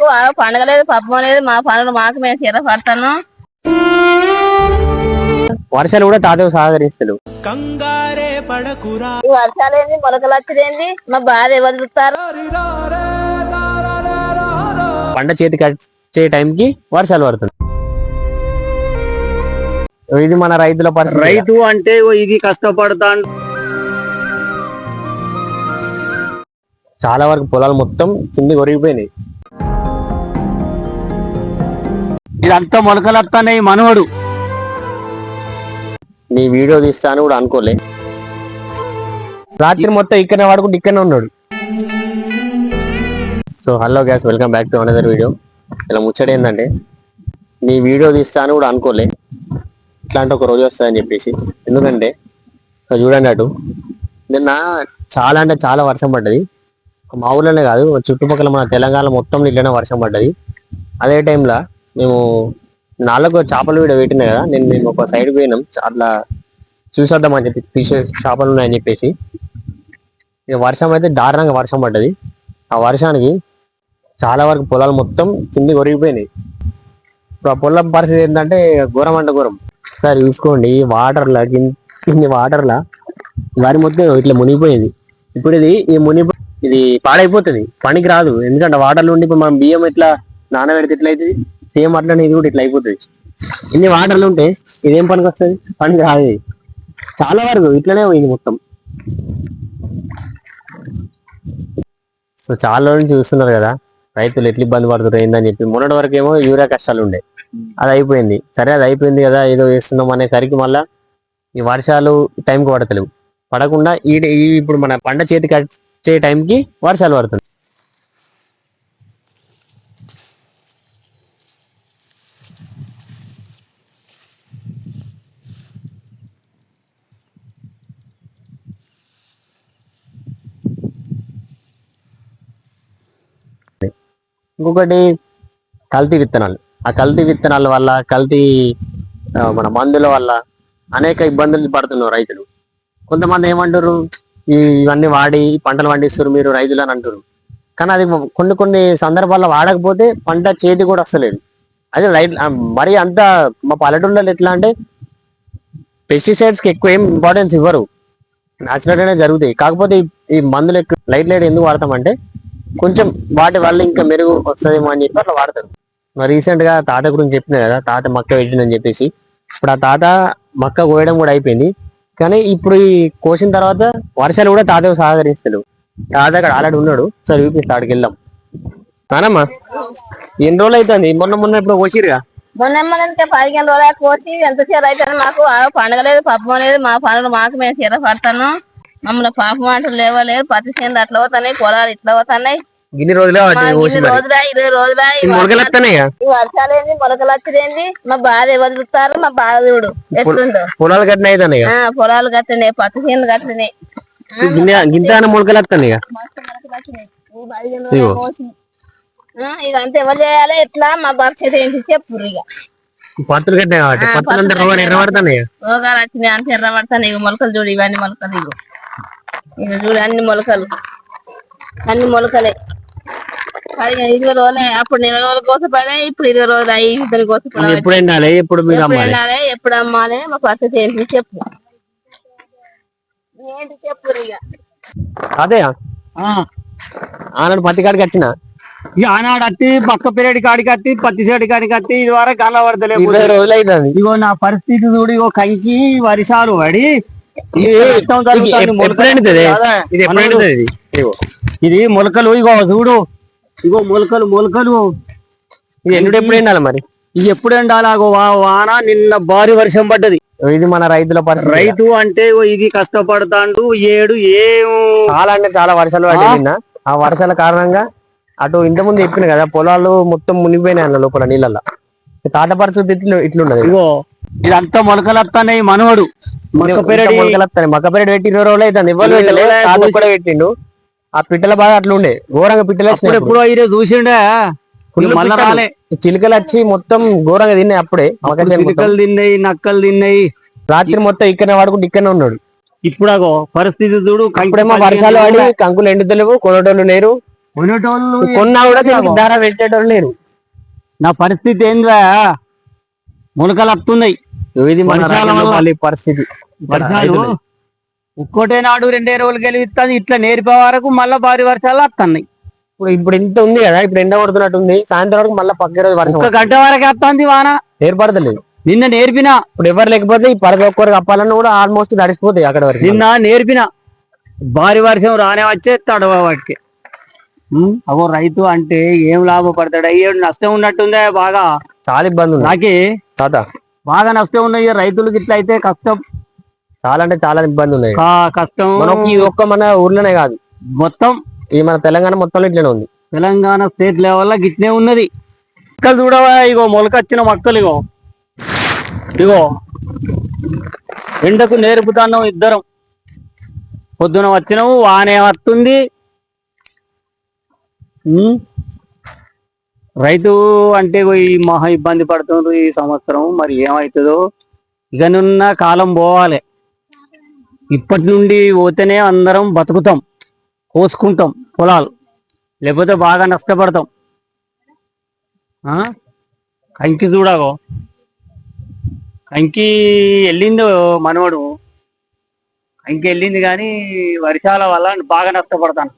మాకు ఆ పండగ లేదు పబ్బం లేదు మా పనులు మాకు మేము చీర పడతాను. వర్షాలు కూడా తాతకు సహకరిస్తలేవు కంగారే పడకురా. ఈ వర్షాలు ఏంది మొలకలు వచ్చేదేంది మా బాధ ఎవరు చూస్తారు? పంట చేతికి వచ్చే టైంకి వర్షాలు పడుతుంది ఇది మన రైతుల పరిస్థితి. రైతు అంటే ఓ ఇది కష్టపడతాను చాలా వరకు పొలాలు మొత్తం కింది కొరిగిపోయినాయి ఇదంతా మొలకలు వస్తాయి మనవడు. నీ వీడియో తీస్తాను కూడా అనుకోలే. రాత్రి మొత్తం ఇక్కడనే వాడుకుంటూ ఇక్కడనే ఉన్నాడు. So hello guys welcome back to another video ఇలా ముచ్చట ఏంటంటే నీ వీడియో తీస్తాను కూడా అనుకోలే. ఇట్లాంటి ఒక రోజు వస్తుందని చెప్పేసి. ఎందుకంటే సో చూడండి అటు. నిన్న చాలా అంటే చాలా వర్షం పడ్డది. ఒక మా ఊర్లోనే కాదు చుట్టుపక్కల మన తెలంగాణ మొత్తం ఇట్లనే వర్షం పడ్డది. అదే టైంలో మేము నాలుగు చేపలు కూడా పెట్టినాయి కదా నేను మేము ఒక సైడ్ పోయినాం. అట్లా చూసేద్దామని చెప్పి తీసే చేపలు ఉన్నాయని చెప్పేసి. ఇక వర్షం అయితే దారుణంగా వర్షం పడ్డది. ఆ వర్షానికి చాలా వరకు పొలాలు మొత్తం కింది కొరిగిపోయినాయి ఇప్పుడు ఆ పొలం పరిస్థితి ఏంటంటే ఘోరం అంటే ఘోరం. సార్ చూసుకోండి ఈ వాటర్లా కింది వాటర్లా వరి మొత్తం ఇట్లా మునిగిపోయింది. ఇప్పుడు ఇది ఈ మునిగి ఇది పాడైపోతుంది. పనికి రాదు. ఎందుకంటే వాటర్లో ఉండి ఇప్పుడు మనం బియ్యం ఇట్లా నానబెడితే ఇట్లా సేమ్ అట్లనే ఇది కూడా ఇట్లా అయిపోతుంది. ఇన్ని వాటర్లు ఉంటే ఇదేం పనికి వస్తుంది పనికి రాదు ఇది. చాలా వరకు ఇట్లనే పోయింది మొత్తం. సో చాలా నుంచి చూస్తున్నారు కదా రైతులు ఎట్లా ఇబ్బంది పడుతున్నారు ఏందని చెప్పి. మొన్నటి వరకు ఏమో యూరియా కష్టాలు ఉండే. అది అయిపోయింది. సరే అది అయిపోయింది కదా ఏదో వేస్తున్నాం అనేసరికి మళ్ళా ఈ వర్షాలు టైంకి పడతలేవు. పడకుండా ఈ ఈ ఇప్పుడు మన పంట చేతికి వచ్చే టైంకి వర్షాలు పడుతుంది ఇంకొకటి కల్తీ విత్తనాలు. ఆ కల్తీ విత్తనాల వల్ల కల్తీ మన మందుల వల్ల అనేక ఇబ్బందులు పడుతున్నారు రైతులు. కొంతమంది ఏమంటారు ఈ ఇవన్నీ వాడి పంటలు పండిస్తారు మీరు రైతులు అని అంటారు. కానీ అది కొన్ని కొన్ని సందర్భాల్లో వాడకపోతే పంట చేతి కూడా వస్తలేదు. అదే రైట్ మరి అంత మా పల్లెటూళ్ళలో ఎట్లా అంటే పెస్టిసైడ్స్కి ఎక్కువ ఏం ఇంపార్టెన్స్ ఇవ్వరు. న్యాచురల్ జరుగుతాయి. కాకపోతే ఈ- ఈ మందులు ఎక్కువ లైట్ లైట్ ఎందుకు వాడతామంటే కొంచెం వాటి వల్ల ఇంకా మెరుగు వస్తుందేమో అని చెప్పి అట్లా వాడతారు. మరి రీసెంట్గా తాత గురించి చెప్పిన కదా తాత మక్క పెట్టిందని చెప్పేసి. ఇప్పుడు ఆ తాత మక్క కోయడం కూడా అయిపోయింది. కానీ ఇప్పుడు ఈ కోసిన తర్వాత వర్షాలు కూడా తాత సహకరిస్తాడు తాత అక్కడ ఆల్రెడీ ఉన్నాడు. సరే చూపిస్తా అక్కడికి వెళ్దాం. కానమ్మా ఎన్ని రోజులు అవుతుంది మొన్న మొన్న ఇప్పుడు కోసిరుగా మొన్న మొన్నంటే పదిహేను రోజులు కోసి ఎంత చీర అయితే మాకు? ఆ పండగ లేదు పబ్బం లేదు మా పనులు మాకు మేము చీర పడతాను మమ్మల్ని పాపం అంటూ లేవలేదు పత్తి చేనులు అట్లా పోతున్నాయి పొలాలు ఇట్లా పోతున్నాయి. ఇన్ని రోజులే రోజులా ఇరవై రోజులా వర్షాలు ఏంది? మొలకలు వచ్చేదేంది మా బాధ ఎవరు చూస్తారు? మా బాధ చూడు. ఎట్లుందో? పొలాలు కట్టిన పొలాలు కట్టినాయి పత్తి చేనులు కట్టినాయి. గింత మొలకలు అంత ఎవరు చేయాలి? ఎట్లా? మా భవిష్యత్ ఏంటి? చెప్పు ఇక పత్తులు కట్టినాయి కాబట్టి. ఆ, పత్తులు అంతా పత్తులు రోగ ఎర్రబడుతున్నాయి రోగాలు వచ్చినాయి అంత ఎర్ర పడతాయి ఇక మొలకలు చూడు ఇవన్నీ మొలకలు ఇక చూడు అన్ని మొలకలు. అన్ని మొలకలే. పదిహేను ఇరవై రోజులే. అప్పుడు నెల రోజులు కోసపడే ఇప్పుడు ఇరవై రోజులు అయ్యి ఇద్దరు కోసపడే ఎప్పుడు ఎండాలి ఎప్పుడు మీరు ఎప్పుడు అమ్మాలి? వెళ్ళాలి ఎప్పుడు అమ్మాలి మా పరిస్థితి ఏంటి చెప్పు. ఏంటి చెప్పు ఇక. అదే? ఆనాడు పత్తి కాడికి వచ్చిన? ఆనాడు అత్తి పక్క పెరడి కాడికి అత్తి పత్తి చెడు కాడికి అత్తి ఇది వరకు కనబడతలేదు ఇరవై రోజులు అవుతుంది ఇగో నా పరిస్థితి చూడు ఇగో కంకి వర్షాలు పడి ఇది మొలకలు ఇగో. చూడు. ఇగో మొలకలు మొలకలు. ఎండు ఎప్పుడు ఎండాలి మరి? ఇది ఎప్పుడు ఎండాలాగో వా- వాన నిన్న భారీ వర్షం పడ్డది. ఇది మన రైతుల పరిస్థితి. రైతు అంటే ఇది కష్టపడతాండు ఏడు ఏం చాలా అంటే చాలా వర్షాలు పడ్డాయి నిన్న. ఆ వర్షాల కారణంగా అటు ఇంత ముందు చెప్పిన కదా పొలాలు మొత్తం మునిగిపోయినాయి అన్న లోపల నీళ్ళల్లో. తాత పరిస్థితి ఇట్లు ఇట్లున్నది ఇగో ఇదంతా మొలకలు వస్తాయి మనవడు. మక్క పెరడి. మొలకలు వస్తాయి మక్క పెరడి పెట్టి ఇరవై రోజులు ఇవ్వలు పోసి- కూడా పెట్టిండు. ఆ పిట్టల బాధ అట్లా ఉండే. ఘోరంగా పిట్టలు ఎప్పుడో ఇదే చూసిండే? చిలుకలు వచ్చి మొత్తం ఘోరంగా తిన్నాయి అప్పుడే. చిలుకలు తిన్నాయి నక్కలు తిన్నాయి. రాత్రి మొత్తం ఇక్కడనే వాడుకుంటూ ఇక్కడనే ఉన్నాడు. ఇప్పుడు అగో పరిస్థితి చూడు ఇప్పుడేమో వర్షాలు రోజులే. కంకులు ఎండుతలేవు కొనటోళ్ళు లేరు. కొన్నా కూడా ధర పెట్టేటోళ్ళు లేరు. నా పరిస్థితి ఏంద్రా? మొలకలు వస్తున్నాయి ఇది వర్షాల పరిస్థితి. వర్షాలు. ఒక్కోటే నాడు రెండే రోజులు గెలిపిస్తుంది. ఇట్లా నేర్పే వరకు మళ్ళా భారీ వర్షాలు వస్తున్నాయి. ఇప్పుడు ఇప్పుడు ఇంత ఉంది కదా ఇప్పుడు ఎండ కొడుతున్నట్టు ఉంది సాయంత్రం వరకు మళ్ళీ పక్క రోజు వర్షం ఒక్క గంట వరకు వస్తుంది వాన. ఏర్పడతలేదు. నిన్న నేర్పిన. ఇప్పుడు ఎవరు లేకపోతే ఈ ప్రతి ఒక్కరు కప్పాలన్నా కూడా ఆల్మోస్ట్ తడిసిపోతాయి అక్కడ వరకు. నిన్న నేర్పిన. భారీ వర్షం రానే వచ్చే తడవ వాటికి. అగో రైతు అంటే ఏం లాభపడతాడు? అయ్యేడు నష్టం ఉన్నట్టుందే బాగా. చాలా ఇబ్బంది ఉంది. నాకే తాత. బాగా నష్టం ఉన్నాయి. రైతులకు ఇట్లా అయితే కష్టం. చాలా అంటే చాలా ఇబ్బంది ఉన్నాయి. కష్టం. మనకి ఈ ఒక్క మన ఊర్లోనే కాదు. మొత్తం ఈ మన తెలంగాణ మొత్తంలో ఇట్లనే ఉంది. తెలంగాణ స్టేట్ లెవెల్ గిట్నే ఉన్నది. మొక్కలు చూడవా ఇగో మొలకొచ్చిన మొక్కలు ఇగో. ఇగో. ఎండకు నేర్పుతాన్నాం ఇద్దరం. పొద్దున వచ్చినాము వానే వస్తుంది. రైతు అంటే ఈ మహా ఇబ్బంది పడుతుండ్రు ఈ సంవత్సరం. మరి ఏమవుతుందో ఇకనున్న కాలం పోవాలి. ఇప్పటి నుండి పోతేనే అందరం బతుకుతాం కోసుకుంటాం పొలాలు. లేకపోతే బాగా నష్టపడతాం. ఆ? కంకి చూడగో. కంకి వెళ్ళిందో మనవడు? కంకి వెళ్ళింది కానీ వర్షాల వల్ల బాగా నష్టపడతాను.